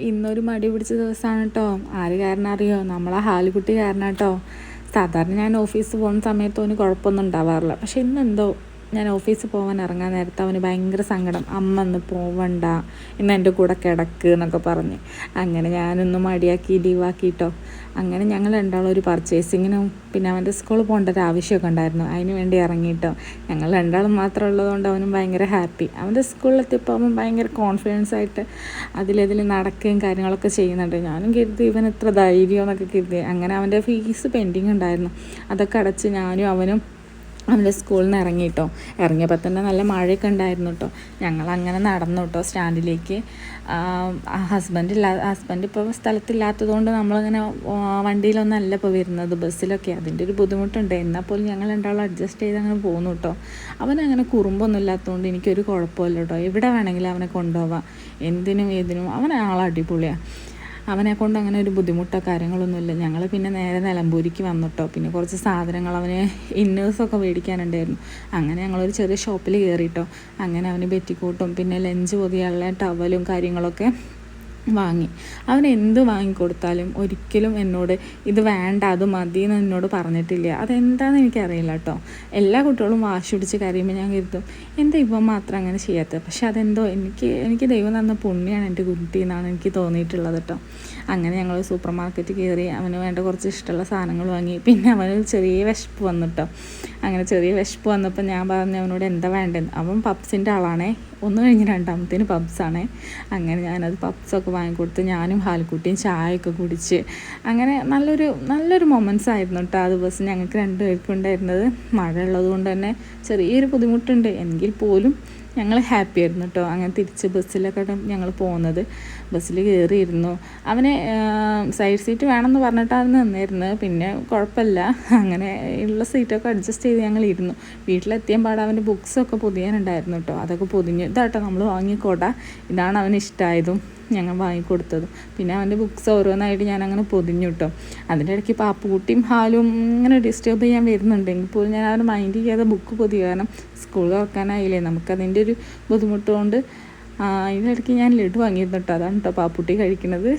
ഇന്നൊരു മടി പിടിച്ച ദിവസമാണ് കേട്ടോ ആര് കാരണം അറിയോ നമ്മളെ ഹാലുകുട്ടി കാരണം കേട്ടോ സാധാരണ ഞാൻ ഓഫീസിൽ പോകുന്ന സമയത്ത് അവന് കുഴപ്പമൊന്നും ഉണ്ടാവാറില്ല. പക്ഷെ ഇന്നെന്തോ ഞാൻ ഓഫീസിൽ പോകാൻ ഇറങ്ങാൻ നേരത്തെ അവന് ഭയങ്കര സങ്കടം. അമ്മ ഒന്ന് പോവണ്ട ഇന്ന് എന്റെ കൂടെ കിടക്ക് എന്നൊക്കെ പറഞ്ഞ്. അങ്ങനെ ഞാനൊന്ന് മടിയാക്കി ലീവാക്കിയിട്ടോ അങ്ങനെ ഞങ്ങൾ രണ്ടാളും ഒരു പർച്ചേസിങ്ങിനും പിന്നെ അവന്റെ സ്കൂളിൽ പോകേണ്ട ഒരു ആവശ്യമൊക്കെ ഉണ്ടായിരുന്നു. അതിന് വേണ്ടി ഇറങ്ങിയിട്ടോ. ഞങ്ങൾ രണ്ടാളും മാത്രം ഉള്ളതുകൊണ്ട് അവനും ഭയങ്കര ഹാപ്പി അവന്റെ സ്കൂളിലെത്തിയപ്പോൾ അവൻ ഭയങ്കര കോൺഫിഡൻസ് ആയിട്ട് അതിലതിൽ നടക്കുകയും കാര്യങ്ങളൊക്കെ ചെയ്യുന്നുണ്ട്. ഞാനും കരുതി ഇവൻ എത്ര ധൈര്യം എന്നൊക്കെ കരുതി. അങ്ങനെ അവന്റെ ഫീസ് പെൻഡിങ് ഉണ്ടായിരുന്നു. അതൊക്കെ അടച്ച് ഞാനും അവനും അവന്റെ സ്കൂളിൽ നിന്ന് ഇറങ്ങി കേട്ടോ ഇറങ്ങിയപ്പോൾ തന്നെ നല്ല മഴയൊക്കെ ഉണ്ടായിരുന്നു കേട്ടോ ഞങ്ങൾ അങ്ങനെ നടന്നു കേട്ടോ സ്റ്റാൻഡിലേക്ക്. ഹസ്ബൻഡ് ഇല്ലാ ഹസ്ബൻഡ് ഇപ്പോൾ സ്ഥലത്തില്ലാത്തതുകൊണ്ട് നമ്മളിങ്ങനെ വണ്ടിയിലൊന്നല്ല ഇപ്പോൾ വരുന്നത്. ബസ്സിലൊക്കെ. അതിന്റെ ഒരു ബുദ്ധിമുട്ടുണ്ട്. എന്നാൽ പോലും ഞങ്ങൾ രണ്ടാളും അഡ്ജസ്റ്റ് ചെയ്ത് അങ്ങനെ പോകുന്നു കേട്ടോ അവനങ്ങനെ കുറുമ്പൊന്നും ഇല്ലാത്തതുകൊണ്ട് എനിക്കൊരു കുഴപ്പമില്ല കേട്ടോ എവിടെ വേണമെങ്കിലും അവനെ കൊണ്ടുപോവാം. എന്തിനും ഏതിനും അവൻ ആളടിപൊളിയാണ് അവനെ കൊണ്ട് അങ്ങനെ ഒരു ബുദ്ധിമുട്ടോ കാര്യങ്ങളൊന്നുമില്ല. ഞങ്ങൾ പിന്നെ നേരെ നിലമ്പൂരിക്ക് വന്നിട്ടോ. പിന്നെ കുറച്ച് സാധനങ്ങൾ അവന് ഇന്നേഴ്സൊക്കെ മേടിക്കാനുണ്ടായിരുന്നു. അങ്ങനെ ഞങ്ങളൊരു ചെറിയ ഷോപ്പിൽ കയറിയിട്ടോ അങ്ങനെ അവന് ബെറ്റിക്കോട്ടും പിന്നെ ലഞ്ച് പൊതിയുള്ള ടവലും കാര്യങ്ങളൊക്കെ വാങ്ങി. അവൻ എന്ത് വാങ്ങിക്കൊടുത്താലും ഒരിക്കലും എന്നോട് ഇത് വേണ്ട അത് മതി എന്ന് എന്നോട് പറഞ്ഞിട്ടില്ല. അതെന്താണെന്ന് എനിക്കറിയില്ല കേട്ടോ എല്ലാ കുട്ടികളും വാശി പിടിച്ച് കരയുമ്പോൾ ഞാൻ കരുതും എന്താ ഇപ്പം മാത്രം അങ്ങനെ ചെയ്യാത്തത് പക്ഷെ അതെന്തോ എനിക്ക് എനിക്ക് ദൈവം തന്ന പുണ്യാണ് എന്റെ കുട്ടി എന്നാണ് എനിക്ക് തോന്നിയിട്ടുള്ളത് കേട്ടോ അങ്ങനെ ഞങ്ങൾ സൂപ്പർ മാർക്കറ്റ് കയറി അവന് വേണ്ട കുറച്ച് ഇഷ്ടമുള്ള സാധനങ്ങൾ വാങ്ങി. പിന്നെ അവന് ചെറിയ വിശപ്പ് വന്നിട്ടോ അങ്ങനെ ചെറിയ വിശപ്പ് വന്നപ്പോൾ ഞാൻ പറഞ്ഞു അവനോട് എന്താ വേണ്ടത്? അവൻ പപ്സിന്റെ ആളാണേ. ഒന്ന് കഴിഞ്ഞ് രണ്ടാമത്തേന് പബ്സാണ് അങ്ങനെ ഞാനത് പബ്സൊക്കെ വാങ്ങിക്കൊടുത്ത് ഞാനും ഹാൽക്കുട്ടിയും ചായയൊക്കെ കുടിച്ച് അങ്ങനെ നല്ലൊരു നല്ലൊരു മൊമെന്റ്സ് ആയിരുന്നു കേട്ടോ ആ ദിവസം ഞങ്ങൾക്ക് രണ്ടുപേർക്കും ഉണ്ടായിരുന്നത്. മഴ ഉള്ളത് കൊണ്ട് തന്നെ ചെറിയൊരു ബുദ്ധിമുട്ടുണ്ട്. എങ്കിൽ പോലും ഞങ്ങൾ ഹാപ്പി ആയിരുന്നു കേട്ടോ അങ്ങനെ തിരിച്ച് ബസ്സിലൊക്കെ ഞങ്ങൾ പോകുന്നത് ബസ്സിൽ കയറിയിരുന്നു. അവനെ സൈഡ് സീറ്റ് വേണമെന്ന് പറഞ്ഞിട്ടാണ് നിന്നിരുന്നത്. പിന്നെ കുഴപ്പമില്ല. അങ്ങനെ ഉള്ള സീറ്റൊക്കെ അഡ്ജസ്റ്റ് ചെയ്ത് ഞങ്ങൾ ഇരുന്നു. വീട്ടിലെത്തിയാൻ പാടെ അവന്റെ ബുക്സൊക്കെ പൊതിയാനുണ്ടായിരുന്നു കേട്ടോ അതൊക്കെ പൊതിഞ്ഞു ഇതാട്ടോ നമ്മൾ വാങ്ങിക്കോട്ടെ ഇതാണ് അവന് ഇഷ്ടമായതും ഞങ്ങൾ വാങ്ങിക്കൊടുത്തത്. പിന്നെ അവന്റെ ബുക്സ് ഓരോന്നായിട്ട് ഞാൻ അങ്ങനെ പൊതിഞ്ഞു കിട്ടും അതിന്റെ ഇടയ്ക്ക് പാപ്പുകുട്ടിയും ഹാലും ഇങ്ങനെ ഡിസ്റ്റർബ് ചെയ്യാൻ വരുന്നുണ്ടെങ്കിൽ പോലും ഞാൻ അവനെ മൈൻഡ് ചെയ്യാതെ ബുക്ക് പൊതി കാരണം സ്കൂൾ തുറക്കാനായില്ലേ? നമുക്കതിന്റെ ഒരു ബുദ്ധിമുട്ട് കൊണ്ട് ഇടയ്ക്ക് ഞാൻ ലഡു വാങ്ങിയിരുന്നു കേട്ടോ അതാണ് കേട്ടോ പാപ്പുട്ടി കഴിക്കുന്നത്